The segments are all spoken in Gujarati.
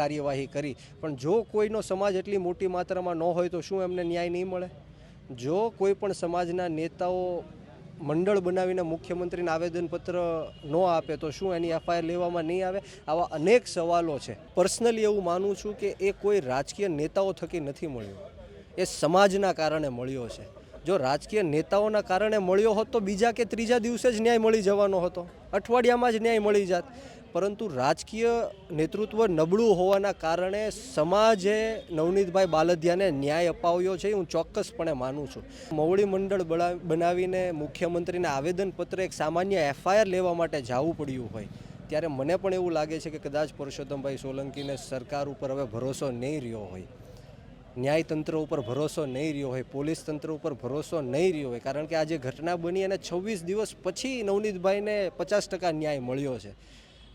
કાર્યવાહી કરી. પણ જો કોઈનો સમાજ એટલી મોટી માત્રામાં ન હોય તો શું એમને ન્યાય નહીં મળે? જો કોઈ પણ સમાજના નેતાઓ મંડળ બનાવીને મુખ્યમંત્રીને આવેદનપત્ર ન આપે તો શું એની એફઆઈઆર લેવામાં નહીં આવે? આવા અનેક સવાલો છે. પર્સનલી એવું માનું છું કે એ કોઈ રાજકીય નેતાઓ થકી નથી મળ્યો. એ સમાજના કારણે મળ્યો છે. જો રાજકીય નેતાઓના કારણે મળ્યો હોત તો બીજા કે ત્રીજા દિવસે જ ન્યાય મળી જવાનો હતો. અઠવાડિયામાં જ ન્યાય મળી જાત. પરંતુ રાજકીય નેતૃત્વ નબળું હોવાના કારણે સમાજે નવનીતભાઈ બાલદિયાને ન્યાય અપાવ્યો છે, હું ચોક્કસપણે માનું છું. મવડી મંડળ બનાવીને મુખ્યમંત્રીને આવેદનપત્ર એક સામાન્ય એફઆઈઆર લેવા માટે જવું પડ્યું હોય, ત્યારે મને પણ એવું લાગે છે કે કદાચ પુરુષોત્તમભાઈ સોલંકીને સરકાર ઉપર હવે ભરોસો નહીં રહ્યો હોય. ન્યાયતંત્ર ઉપર ભરોસો નહીં રહ્યો હોય, પોલીસ તંત્ર ઉપર ભરોસો નહીં રહ્યો હોય, કારણ કે આ જે ઘટના બની અને છવ્વીસ દિવસ પછી નવનીતભાઈને પચાસ ટકા ન્યાય મળ્યો છે.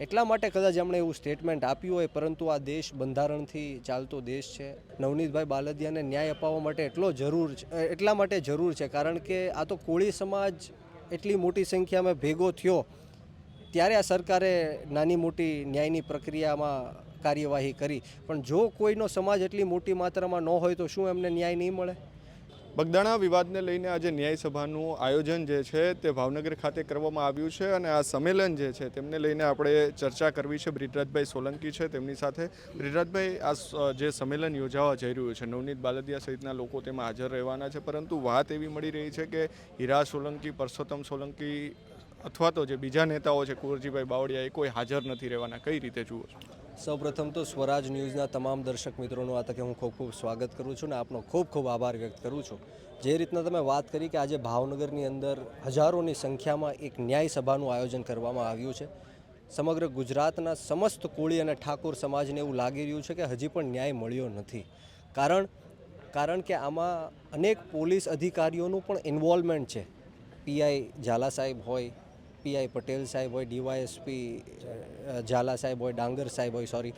એટલા માટે કદાચ એમણે એવું સ્ટેટમેન્ટ આપ્યું હોય, પરંતુ આ દેશ બંધારણથી ચાલતો દેશ છે. નવનીતભાઈ બાલદિયાને ન્યાય અપાવવા માટે એટલો જરૂર છે એટલા માટે જરૂર છે, કારણ કે આ તો કોળી સમાજ એટલી મોટી સંખ્યામાં ભેગો થયો, ત્યારે આ સરકારે નાની મોટી ન્યાયની પ્રક્રિયામાં કાર્યવાહી કરી. પણ જો કોઈનો સમાજ એટલી મોટી માત્રામાં ન હોય તો શું એમને ન્યાય નહીં મળે? બગદાણા વિવાદને લઈને આજે ન્યાય સભાનું આયોજન જે છે તે ભાવનગર ખાતે કરવામાં આવ્યું છે અને આ સંમેલન જે છે તેમને લઈને આપણે ચર્ચા કરવી છે. બ્રિજરાજભાઈ સોલંકી છે તેમની સાથે. બ્રિજરાજભાઈ આ જે સંમેલન યોજાવા જઈ રહ્યું છે, નવનીત બાલદિયા સહિતના લોકો તેમાં હાજર રહેવાના છે. પરંતુ વાત એવી મળી રહી છે કે હીરા સોલંકી, પરસોત્તમ સોલંકી અથવા તો જે બીજા નેતાઓ છે, કુંવરજીભાઈ બાવળિયા એ કોઈ હાજર નથી રહેવાના. કઈ રીતે જુઓ છો? સૌપ્રથમ તો સ્વરાજ ન્યૂઝના તમામ દર્શક મિત્રોનું આ તકે હું ખૂબ ખૂબ સ્વાગત કરું છું અને આપનો ખૂબ ખૂબ આભાર વ્યક્ત કરું છું. જે રીતના તમે વાત કરી કે આજે ભાવનગરની અંદર હજારોની સંખ્યામાં એક ન્યાય સભાનું આયોજન કરવામાં આવ્યું છે. સમગ્ર ગુજરાતના સમસ્ત કોળી અને ઠાકોર સમાજને એવું લાગી રહ્યું છે કે હજી પણ ન્યાય મળ્યો નથી. કારણ કારણ કે આમાં અનેક પોલીસ અધિકારીઓનું પણ ઇન્વોલ્વમેન્ટ છે. પીઆઈ ઝાલા સાહેબ હોય પીઆઈ પટેલ સાહેબ હોય, ડીવાયએસપી ઝાલા સાહેબ હોય, ડાંગર સાહેબ હોય સોરી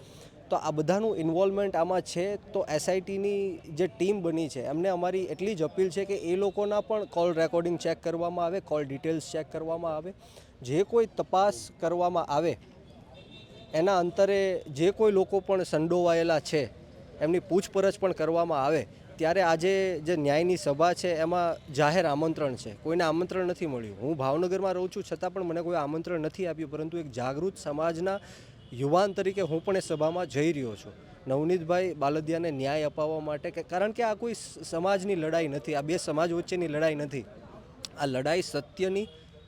તો આ બધાનું ઇન્વોલ્વમેન્ટ આમાં છે, તો એસઆઈટીની જે ટીમ બની છે, એમને અમારી એટલી જ અપીલ છે કે એ લોકોના પણ કોલ રેકોર્ડિંગ ચેક કરવામાં આવે કોલ ડિટેલ્સ ચેક કરવામાં આવે. જે કોઈ તપાસ કરવામાં આવે, એના અંતરે જે કોઈ લોકો પણ સંડોવાયેલા છે, એમની પૂછપરછ પણ કરવામાં આવે ત્યારે આજે જે ન્યાયની સભા છે, એમાં જાહેર આમંત્રણ છે. કોઈને આમંત્રણ નથી મળ્યું. હું ભાવનગરમાં રહું છું, છતાં પણ મને કોઈ આમંત્રણ નથી આપ્યું, પરંતુ એક જાગૃત સમાજના યુવાન તરીકે હું પણ એ સભામાં જઈ રહ્યો છું. નવનીતભાઈ બાલદિયાને ન્યાય અપાવવા માટે કે, કારણ કે આ કોઈ સમાજની લડાઈ નથી, આ બે સમાજ વચ્ચેની લડાઈ નથી. આ લડાઈ સત્યની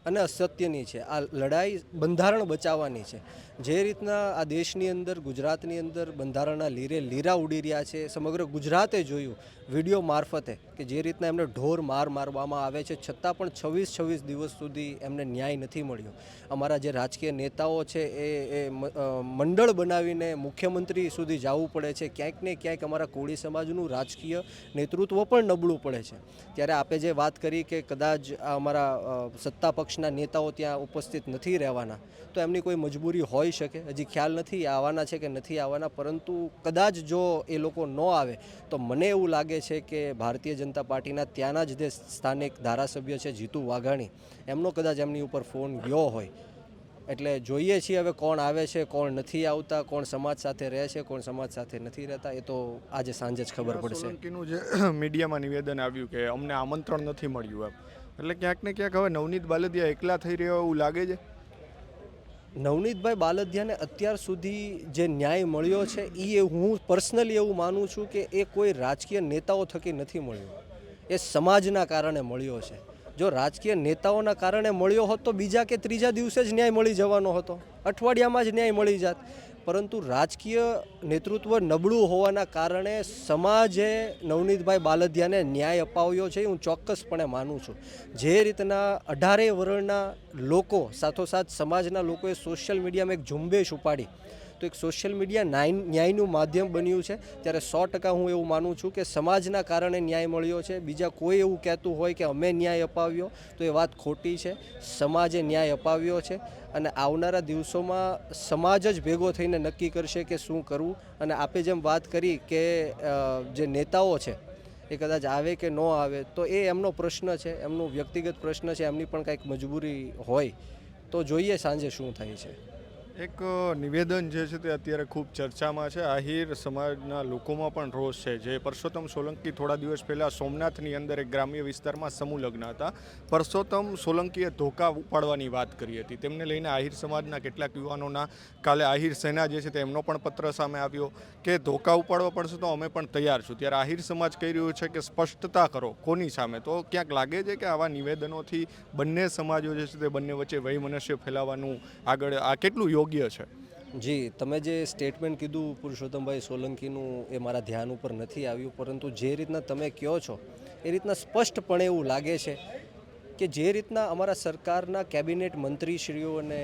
અને અસત્યની છે. આ લડાઈ બંધારણ બચાવવાની છે. જે રીતના આ દેશની અંદર, ગુજરાતની અંદર બંધારણના લીરે લીરા ઉડી રહ્યા છે, સમગ્ર ગુજરાતે જોયું વીડિયો મારફતે કે જે રીતના એમને ઢોર માર મારવામાં આવે છે, છતાં પણ છવ્વીસ છવ્વીસ દિવસ સુધી એમને ન્યાય નથી મળ્યો. અમારા જે રાજકીય નેતાઓ છે એ એ મંડળ બનાવીને મુખ્યમંત્રી સુધી જવું પડે છે. ક્યાંક ને ક્યાંક અમારા કોળી સમાજનું રાજકીય નેતૃત્વ પણ નબળું પડે છે. ત્યારે આપે જે વાત કરી કે કદાચ અમારા સત્તા સત્તા પક્ષના નેતાઓ ત્યાં ઉપસ્થિત નથી રહેવાના. તો એમની કોઈ મજબૂરી હોઈ શકે? હજી ખ્યાલ નથી આવવાના છે કે નથી આવવાના પરંતુ કદાચ જો એ લોકો ન આવે તો મને એવું લાગે છે કે ભારતીય જનતા પાર્ટીના ત્યાંના જ જે સ્થાનિક ધારાસભ્ય છે જીતુ વાઘાણી. એમનો કદાચ એમની ઉપર ફોન ગયો હોય. એટલે જોઈએ છીએ હવે કોણ આવે છે કોણ નથી આવતા કોણ સમાજ સાથે રહે છે કોણ સમાજ સાથે નથી રહેતા એ તો આજે સાંજે જ ખબર પડશે. જે મીડિયામાં નિવેદન આવ્યું કે અમને આમંત્રણ નથી મળ્યું એમ. એટલે ક્યાંક ને ક્યાંક હવે નવનીત બાલદિયા એકલા થઈ રહ્યો એવું લાગે છે. નવનીતભાઈ બાલદિયાને અત્યાર સુધી જે ન્યાય મળ્યો છે એ હું પર્સનલી એવું માનું છું કે એ કોઈ રાજકીય નેતાઓ થકી નથી મળ્યો. એ સમાજના કારણે મળ્યો છે. જો રાજકીય નેતાઓના કારણે મળ્યો હોત તો બીજા કે ત્રીજા દિવસે જ ન્યાય મળી જવાનો હતો. અઠવાડિયામાં જ ન્યાય મળી જાત. પરંતુ રાજકીય નેતૃત્વ નબળું હોવાના કારણે સમાજે નવનીતભાઈ બાલદિયાને ન્યાય અપાવ્યો છે હું ચોક્કસપણે માનું છું. જે રીતના અઢારેય વર્ણના લોકો, સાથોસાથ સમાજના લોકોએ સોશિયલ મીડિયામાં એક ઝુંબેશ ઉપાડી તો એક સોશિયલ મીડિયા ન્યાયનું માધ્યમ બન્યું છે. ત્યારે સો ટકા હું એવું માનું છું કે સમાજના કારણે ન્યાય મળ્યો છે. બીજા કોઈ એવું કહેતું હોય કે અમે ન્યાય અપાવ્યો, તો એ વાત ખોટી છે. સમાજે ન્યાય અપાવ્યો છે અને આવનારા દિવસોમાં સમાજ જ ભેગો થઈને નક્કી કરશે કે શું કરવું. અને આપે જેમ વાત કરી કે જે નેતાઓ છે, એ કદાચ આવે કે ન આવે, તો એ એમનો પ્રશ્ન છે, એમનો વ્યક્તિગત પ્રશ્ન છે, એમની પણ કાંઈક મજબૂરી હોય. તો જોઈએ સાંજે શું થાય છે. એક નિવેદન જે છે તે અત્યારે ખૂબ ચર્ચામાં છે. આહિર સમાજના લોકોમાં પણ રોષ છે. જે પરસોત્તમ સોલંકી થોડા દિવસ પહેલાં સોમનાથની અંદર એક ગ્રામ્ય વિસ્તારમાં સમૂહ લગ્ન હતા. પરસોત્તમ સોલંકીએ ધોકા ઉપાડવાની વાત કરી હતી. તેમને લઈને આહિર સમાજના કેટલાક યુવાનોના કાલે આહિર સેના જે છે તેમનો પણ પત્ર સામે આવ્યો કે ધોકા ઉપાડવા પડશે તો અમે પણ તૈયાર છું. ત્યારે આહિર સમાજ કહી રહ્યું છે કે સ્પષ્ટતા કરો કોની સામે? તો ક્યાંક લાગે છે કે આવા નિવેદનોથી બંને સમાજો જે છે તે બંને વચ્ચે વૈમનસ્ય ફેલાવાનું આગળ આ કેટલું યોગ્ય છે? જી, તમે જે સ્ટેટમેન્ટ કીધું પુરુષોત્તમભાઈ સોલંકીનું એ મારા ધ્યાન ઉપર નથી આવ્યું, પરંતુ જે રીતના તમે કહો છો, એ રીતના સ્પષ્ટપણે એવું લાગે છે કે જે રીતના અમારા સરકારના કેબિનેટ મંત્રીશ્રીઓને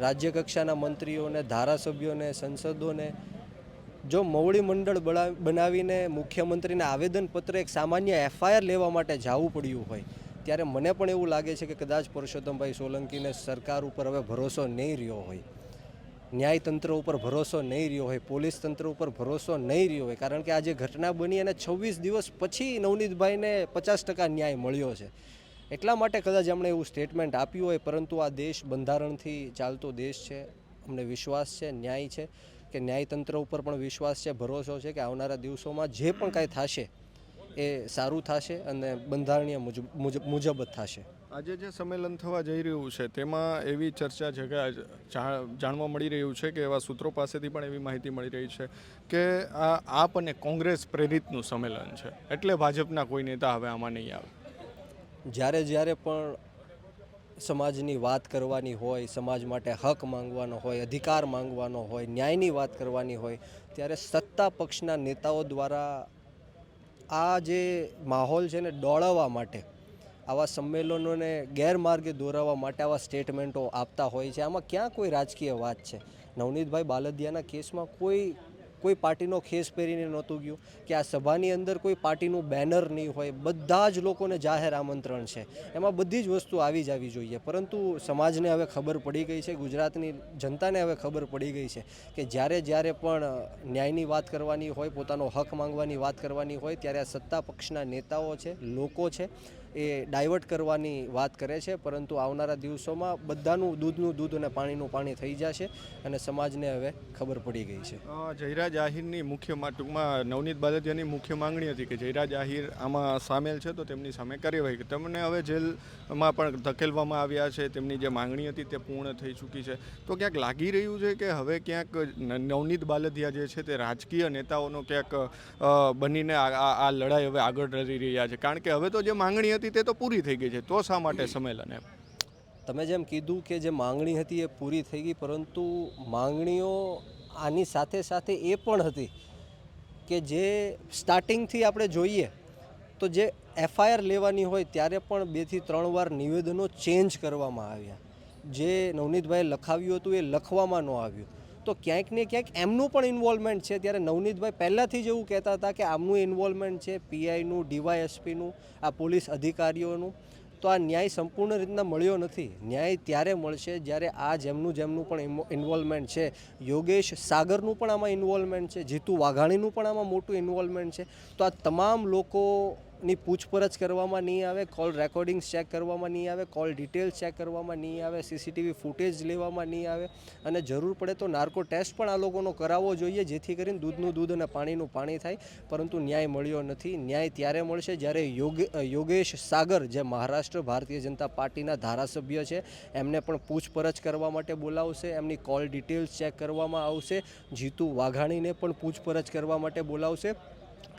રાજ્ય કક્ષાના મંત્રીઓને ધારાસભ્યોને સંસદોને જો મવડી મંડળ બનાવીને મુખ્યમંત્રીને આવેદનપત્ર એક સામાન્ય એફઆઈઆર લેવા માટે જવું પડ્યું હોય, ત્યારે મને પણ એવું લાગે છે કે કદાચ પુરુષોત્તમભાઈ સોલંકીને સરકાર ઉપર હવે ભરોસો નહીં રહ્યો હોય. ન્યાયતંત્ર ઉપર ભરોસો નહીં રહ્યો હોય, પોલીસ તંત્ર ઉપર ભરોસો નહીં રહ્યો હોય, કારણ કે આ જે ઘટના બની અને છવ્વીસ દિવસ પછી નવનીતભાઈને પચાસ ટકા ન્યાય મળ્યો છે. એટલા માટે કદાચ એમણે એવું સ્ટેટમેન્ટ આપ્યું હોય, પરંતુ આ દેશ બંધારણથી ચાલતો દેશ છે. અમને વિશ્વાસ છે, ન્યાય છે, કે ન્યાયતંત્ર ઉપર પણ વિશ્વાસ છે, ભરોસો છે કે આવનારા દિવસોમાં જે પણ કાંઈ થશે એ સારું થશે અને બંધારણીય મુજબ મુજબ જ થશે. આજે જે સંમેલન થવા જઈ રહ્યું છે, તેમાં એવી ચર્ચા જગા જાણવા મળી રહ્યું છે કે એવા સૂત્રો પાસેથી પણ એવી માહિતી મળી રહી છે કે આ આપ અને કોંગ્રેસ પ્રેરિતનું સંમેલન છે. એટલે ભાજપના કોઈ નેતા હવે આમાં નહીં આવે. જ્યારે જ્યારે પણ સમાજની વાત કરવાની હોય, સમાજ માટે હક માંગવાનો હોય, અધિકાર માંગવાનો હોય, ન્યાયની વાત કરવાની હોય, ત્યારે સત્તા પક્ષના નેતાઓ દ્વારા આ જે માહોલ છે ને દોડાવવા માટે આવા સંમેલનોને ગેરમાર્ગે દોરાવવા માટે આવા સ્ટેટમેન્ટો આપતા હોય છે. આમાં ક્યાં કોઈ રાજકીય વાત છે? નવનીતભાઈ બાલદિયાના કેસમાં કોઈ કોઈ પાર્ટીનો ખેસ પહેરીને નહોતું ગયું કે આ સભાની અંદર કોઈ પાર્ટીનું બેનર નહીં હોય. બધા જ લોકોને જાહેર આમંત્રણ છે. એમાં બધી જ વસ્તુ આવી જ આવી જોઈએ. પરંતુ સમાજને હવે ખબર પડી ગઈ છે, ગુજરાતની જનતાને હવે ખબર પડી ગઈ છે કે જ્યારે જ્યારે પણ ન્યાયની વાત કરવાની હોય, પોતાનો હક માંગવાની વાત કરવાની હોય, ત્યારે આ સત્તા પક્ષના નેતાઓ છે, લોકો છે એ ડાયવર્ટ કરવાની વાત કરે છે, પરંતુ આવનારા દિવસોમાં બધાનું દૂધનું દૂધ અને પાણીનું પાણી થઈ જશે અને સમાજને હવે ખબર પડી ગઈ છે. જયરાજ આહિરની મુખ્ય ટૂંકમાં નવનીત બાલદિયાની મુખ્ય માંગણી હતી કે જયરાજ આહિર આમાં સામેલ છે તો તેમની સામે કાર્યવાહી કરે. તેમને હવે જેલમાં પણ ધકેલવામાં આવ્યા છે, તેમની જે માંગણી હતી તે પૂર્ણ થઈ ચૂકી છે. તો ક્યાંક લાગી રહ્યું છે કે હવે ક્યાંક નવનીત બાલદિયા જે છે તે રાજકીય નેતાઓનો ક્યાંક બનીને આ લડાઈ હવે આગળ રહી રહ્યા છે? કારણ કે હવે તો જે માંગણી હતી તે તો પૂરી થઈ ગઈ છે. તો શા માટે સંમેલન એમ? તમે જેમ કીધું કે જે માંગણી હતી એ પૂરી થઈ ગઈ, પરંતુ માંગણીઓ આની સાથે સાથે એ પણ હતી કે જે સ્ટાર્ટિંગથી આપણે જોઈએ તો જે એફઆઈઆર લેવાની હોય ત્યારે પણ બેથી ત્રણ વાર નિવેદનો ચેન્જ કરવામાં આવ્યા. જે નવનીતભાઈએ લખાવ્યું હતું એ લખવામાં ન આવ્યું. તો ક્યાંક ને ક્યાંક એમનું પણ ઇન્વોલ્વમેન્ટ છે. ત્યારે નવનીતભાઈ પહેલાંથી જ એવું કહેતા હતા કે આમનું ઇન્વોલ્વમેન્ટ છે, પીઆઈનું, ડીવાયએસપીનું, આ પોલીસ અધિકારીઓનું. તો આ ન્યાય સંપૂર્ણ રીતના મળ્યો નથી. ન્યાય ત્યારે મળશે જ્યારે આ જેમનું જેમનું પણ ઇન્વોલ્વમેન્ટ છે. યોગેશ સાગરનું પણ આમાં ઇન્વોલ્વમેન્ટ છે. જીતુ વાઘાણીનું પણ આમાં મોટું ઇન્વોલ્વમેન્ટ છે. તો આ તમામ લોકોની પૂછપરછ કરવામાં નહીં આવે કોલ રેકોર્ડિંગ્સ ચેક કરવામાં નહીં આવે કોલ ડિટેલ્સ ચેક કરવામાં નહીં આવે સીસીટીવી ફૂટેજ લેવામાં નહીં આવે અને જરૂર પડે તો નાર્કો ટેસ્ટ પણ આ લોકોનો કરાવવો જોઈએ, જેથી કરીને દૂધનું દૂધ અને પાણીનું પાણી થાય, પરંતુ ન્યાય મળ્યો નથી. ન્યાય ત્યારે મળશે જ્યારે યોગ યોગેશ સાગર, જે મહારાષ્ટ્ર ભારતીય જનતા પાર્ટીના ધારાસભ્ય છે, એમને પણ પૂછપરછ કરવા માટે બોલાવશે, એમની કોલ ડિટેલ્સ ચેક કરવામાં આવશે, જીતુ વાઘાણીને પણ પૂછપરછ કરવા માટે બોલાવશે.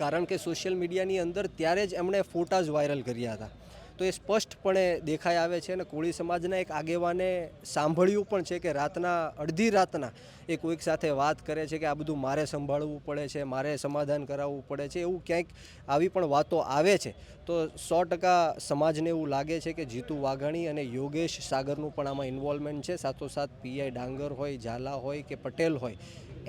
કારણ કે સોશિયલ મીડિયાની અંદર ત્યારે જ એમણે ફોટાઝ વાયરલ કર્યા હતા. તો એ સ્પષ્ટપણે દેખાઈ આવે છે અને કોળી સમાજના એક આગેવાને સાંભળ્યું પણ છે કે રાતના, અડધી રાતના એ કોઈક સાથે વાત કરે છે કે આ બધું મારે સંભાળવું પડે છે, મારે સમાધાન કરાવવું પડે છે, એવું ક્યાંક આવી પણ વાતો આવે છે. તો સો ટકા સમાજને એવું લાગે છે કે જીતુ વાઘાણી અને યોગેશ સાગરનું પણ આમાં ઇન્વોલ્વમેન્ટ છે. સાથોસાથ પીઆઈ ડાંગર હોય, ઝાલા હોય કે પટેલ હોય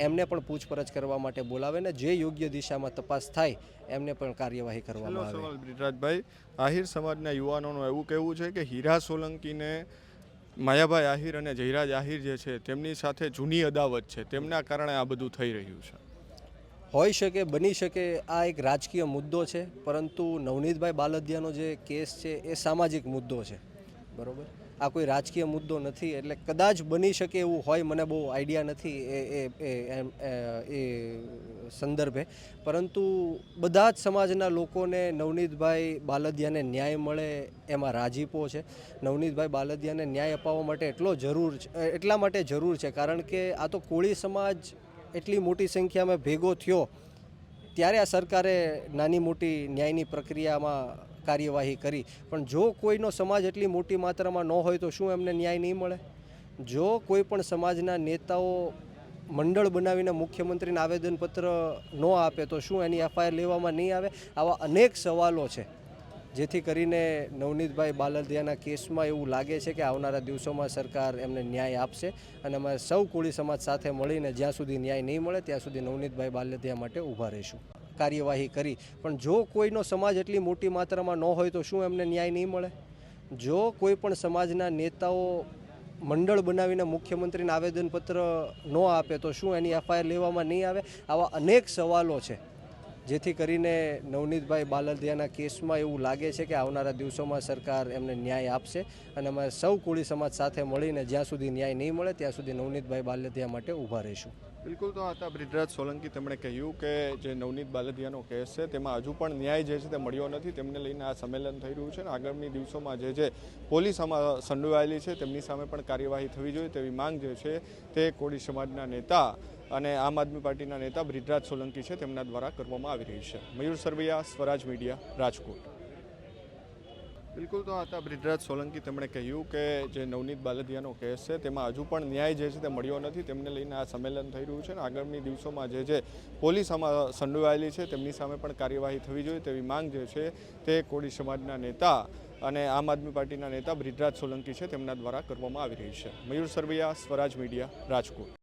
એમને પણ પૂછપરછ કરવા માટે બોલાવે ને જે યોગ્ય દિશામાં તપાસ થાય એમને પણ કાર્યવાહી કરવામાં આવે. સવાલ બ્રિજરાજભાઈ આહિર સમાજના યુવાનોનું એવું કહેવું છે કે હીરા સોલંકીને માયાભાઈ આહિર અને જયરાજ આહિર જે છે તેમની સાથે જૂની અદાવત છે તેમના કારણે આ બધું થઈ રહ્યું છે. હોઈ શકે બની શકે આ એક રાજકીય મુદ્દો છે પરંતુ નવનીતભાઈ બાલદિયાનો જે કેસ છે એ સામાજિક મુદ્દો છે. બરોબર? આ કોઈ રાજકીય મુદ્દો નથી, એટલે કદાચ બની શકે એવું હોય, મને બહુ આઈડિયા નથી એ એ એ સંદર્ભે. પરંતુ બધા જ સમાજના લોકોને નવનીતભાઈ બાલદિયાને ન્યાય મળે એમાં રાજીપો છે. નવનીતભાઈ બાલદિયાને ન્યાય અપાવવા માટે એટલો જરૂર છે એટલા માટે જરૂર છે. કારણ કે આ તો કોળી સમાજ એટલી મોટી સંખ્યામાં ભેગો થયો, ત્યારે આ સરકારે નાની મોટી ન્યાયની પ્રક્રિયામાં કાર્યવાહી કરી. પણ જો કોઈનો સમાજ એટલી મોટી માત્રામાં ન હોય તો શું એમને ન્યાય નહીં મળે? જો કોઈ પણ સમાજના નેતાઓ મંડળ બનાવીને મુખ્યમંત્રીને આવેદનપત્ર ન આપે તો શું એની એફઆઈઆર લેવામાં નહીં આવે? આવા અનેક સવાલો છે, જેથી કરીને નવનીતભાઈ બાલદિયાના કેસમાં એવું લાગે છે કે આવનારા દિવસોમાં સરકાર એમને ન્યાય આપશે અને અમે સૌ કોળી સમાજ સાથે મળીને જ્યાં સુધી ન્યાય નહીં મળે, ત્યાં સુધી નવનીતભાઈ બાલદિયા માટે ઊભા રહીશું. કાર્યવાહી કરી. પણ જો કોઈનો સમાજ એટલી મોટી માત્રામાં ન હોય તો શું એમને ન્યાય નહીં મળે? જો કોઈ પણ સમાજના નેતાઓ મંડળ બનાવીને મુખ્યમંત્રીને આવેદનપત્ર ન આપે તો શું એની એફઆઈઆર લેવામાં નહીં આવે? આવા અનેક સવાલો છે, જેથી કરીને નવનીતભાઈ બાલદિયાના કેસમાં એવું લાગે છે કે આવનારા દિવસોમાં સરકાર એમને ન્યાય આપશે અને અમે સૌ કોળી સમાજ સાથે મળીને જ્યાં સુધી ન્યાય નહીં મળે, ત્યાં સુધી નવનીતભાઈ બાલદિયા માટે ઊભા રહીશું. બિલકુલ તો હતા બ્રિજરાજ સોલંકી તેમણે કહ્યું કે જે નવનીત બાલદિયાનો કેસ છે, તેમાં હજુ પણ ન્યાય જે છે તે મળ્યો નથી. તેમને લઈને આ સંમેલન થઈ રહ્યું છે અને આગામી દિવસોમાં જે જે પોલીસ આમાં સંડોવાયેલી છે, તેમની સામે પણ કાર્યવાહી થવી જોઈએ તેવી માંગ જે છે તે કોળી સમાજના નેતા અને આમ આદમી પાર્ટીના નેતા બ્રિજરાજ સોલંકી છે, તેમના દ્વારા કરવામાં આવી રહી છે. મયુર સરવૈયા, સ્વરાજ મીડિયા, રાજકોટ. બિલકુલ તો આ હતા બ્રિજરાજ સોલંકી. તેમણે કહ્યું કે જે નવનીત બાલદિયાનો કેસ છે, તેમાં હજુ પણ ન્યાય જે છે તે મળ્યો નથી. તેમને લઈને આ સંમેલન થઈ રહ્યું છે અને આગામી દિવસોમાં જે જે પોલીસ આમાં સંડોવાયેલી છે, તેમની સામે પણ કાર્યવાહી થવી જોઈએ તેવી માંગ જે છે તે કોળી સમાજના નેતા અને આમ આદમી પાર્ટીના નેતા બ્રિજરાજ સોલંકી છે, તેમના દ્વારા કરવામાં આવી રહી છે. મયુર સરવૈયા, સ્વરાજ મીડિયા, રાજકોટ.